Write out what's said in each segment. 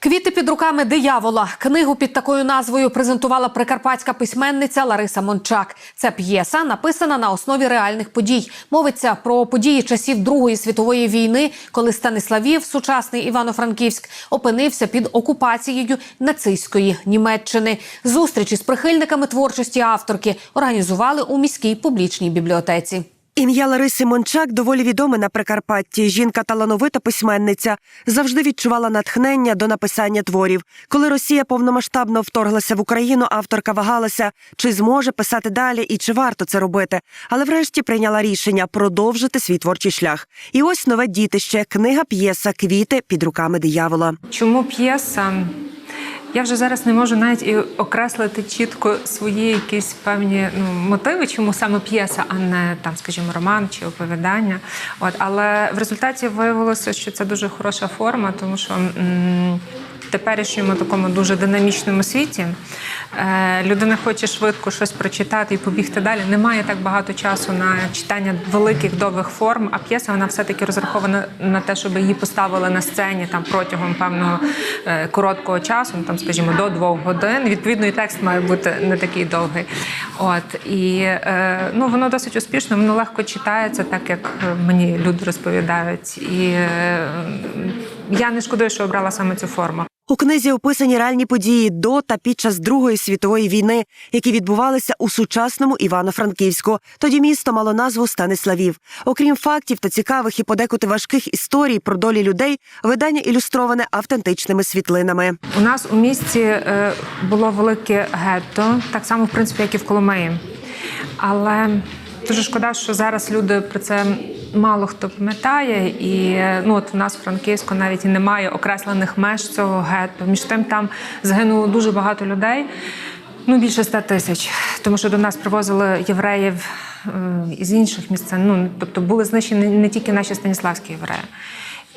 Квіти під руками диявола. Книгу під такою назвою презентувала прикарпатська письменниця Лариса Мончак. Ця п'єса написана на основі реальних подій. Мовиться про події часів Другої світової війни, коли Станиславів, сучасний Івано-Франківськ, опинився під окупацією нацистської Німеччини. Зустрічі з прихильниками творчості авторки організували у міській публічній бібліотеці. Ім'я Лариси Мончак доволі відоме на Прикарпатті. Жінка талановита письменниця завжди відчувала натхнення до написання творів. Коли Росія повномасштабно вторглася в Україну, авторка вагалася, чи зможе писати далі і чи варто це робити. Але врешті прийняла рішення продовжити свій творчий шлях. І ось нове дітище, книга п'єса Квіти під руками диявола. Чому п'єса? Я вже зараз не можу навіть і окреслити чітко свої якісь певні ну, мотиви, чому саме п'єса, а не там, скажімо, роман чи оповідання. От, але в результаті виявилося, що це дуже хороша форма, тому що м- теперішньому такому дуже динамічному світі е, людина хоче швидко щось прочитати і побігти далі. Немає так багато часу на читання великих довгих форм, а п'єса вона все-таки розрахована на те, щоб її поставили на сцені там протягом певного е, короткого часу, ну, там, скажімо, до двох годин. Відповідно, і текст має бути не такий довгий. От і е, ну воно досить успішно, воно легко читається, так як мені люди розповідають. І я не шкодую, що обрала саме цю форму. У книзі описані реальні події до та під час Другої світової війни, які відбувалися у сучасному Івано-Франківську. Тоді місто мало назву Станиславів. Окрім фактів та цікавих і подекуди важких історій про долі людей, видання ілюстроване автентичними світлинами. У нас у місті е, було велике гетто, так само, в принципі, як і в Коломиї. Але дуже шкода, що зараз люди про це мало хто пам'ятає. І ну, от в нас в Франківську навіть і немає окреслених меж цього гетто. Між тим там загинуло дуже багато людей. Ну, більше ста тисяч, тому що до нас привозили євреїв е, із інших місць. Ну, тобто були знищені не тільки наші станіславські євреї.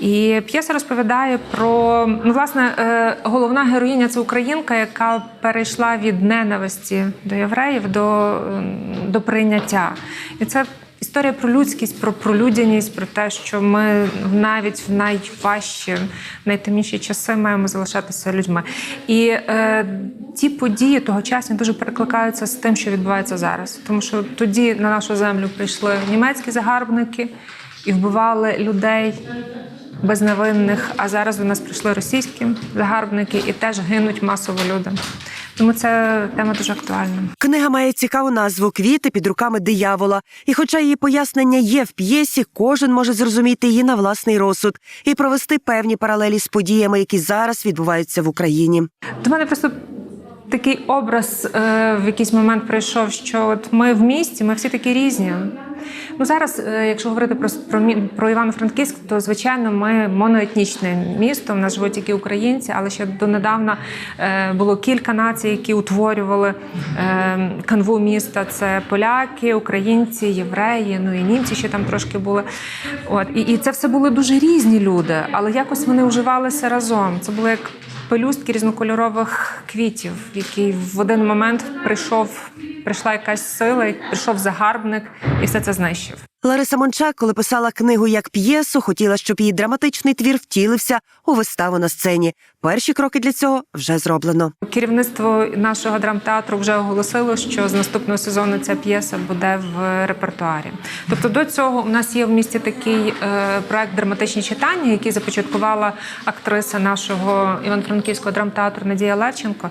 І п'єса розповідає про ну, власне, е, головна героїня це українка, яка перейшла від ненависті до євреїв до, до прийняття. І це історія про людськість, про, про людяність, про те, що ми навіть в найважчі, найтемніші часи маємо залишатися людьми. І е, ті події тогочасні дуже перекликаються з тим, що відбувається зараз. Тому що тоді на нашу землю прийшли німецькі загарбники і вбивали людей безневинних. А зараз до нас прийшли російські загарбники і теж гинуть масово люди. Тому це тема дуже актуальна. Книга має цікаву назву Квіти під руками диявола. І, хоча її пояснення є в п'єсі, кожен може зрозуміти її на власний розсуд і провести певні паралелі з подіями, які зараз відбуваються в Україні. До мене просто такий образ е, в якийсь момент прийшов, що от ми в місті, ми всі такі різні. Ну зараз, е, якщо говорити про, про, про Івано-Франківськ, то звичайно ми моноетнічне місто. В нас живуть тільки українці, але ще донедавна е, було кілька націй, які утворювали е, канву міста. Це поляки, українці, євреї, ну і німці ще там трошки були. От і, і це все були дуже різні люди, але якось вони уживалися разом. Це було як пелюстки різнокольорових квітів, який в один момент прийшов, прийшла якась сила, прийшов загарбник і все це знищив. Лариса Мончак, коли писала книгу як п'єсу, хотіла, щоб її драматичний твір втілився у виставу на сцені. Перші кроки для цього вже зроблено. Керівництво нашого драмтеатру вже оголосило, що з наступного сезону ця п'єса буде в репертуарі. Тобто до цього у нас є в місті такий е, проект драматичні читання, який започаткувала актриса нашого Івано-Франківського драмтеатру Надія Левченко.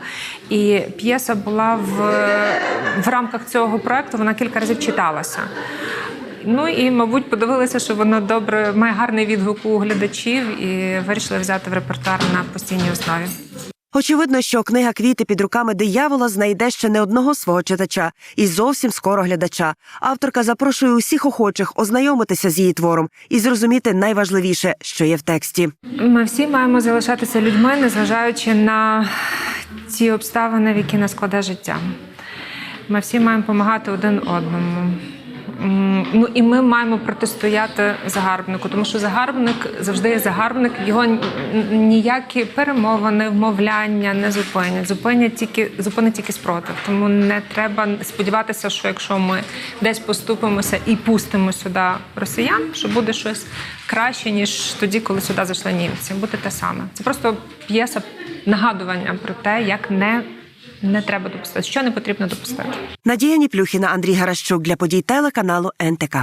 І п'єса була в, в рамках цього проекту. Вона кілька разів читалася. Ну і, мабуть, подивилися, що воно добре має гарний відгук у глядачів і вирішили взяти в репертуар на постійній основі. Очевидно, що книга Квіти під руками диявола знайде ще не одного свого читача і зовсім скоро глядача. Авторка запрошує усіх охочих ознайомитися з її твором і зрозуміти найважливіше, що є в тексті. Ми всі маємо залишатися людьми, незважаючи на ті обставини, в які нас складе життя. Ми всі маємо допомагати один одному. Ну і ми маємо протистояти загарбнику, тому що загарбник завжди є загарбник. Його ніякі перемовини, вмовляння не зупинять. Зупинять тільки зупинить тільки спротив. Тому не треба сподіватися, що якщо ми десь поступимося і пустимо сюди росіян, що буде щось краще ніж тоді, коли сюди зайшли німці. Буде те саме. Це просто п'єса нагадування про те, як не, не треба допустити, що не потрібно допустити. Надія Ніплюхіна, Андрій Гаращук для подій телеканалу НТК.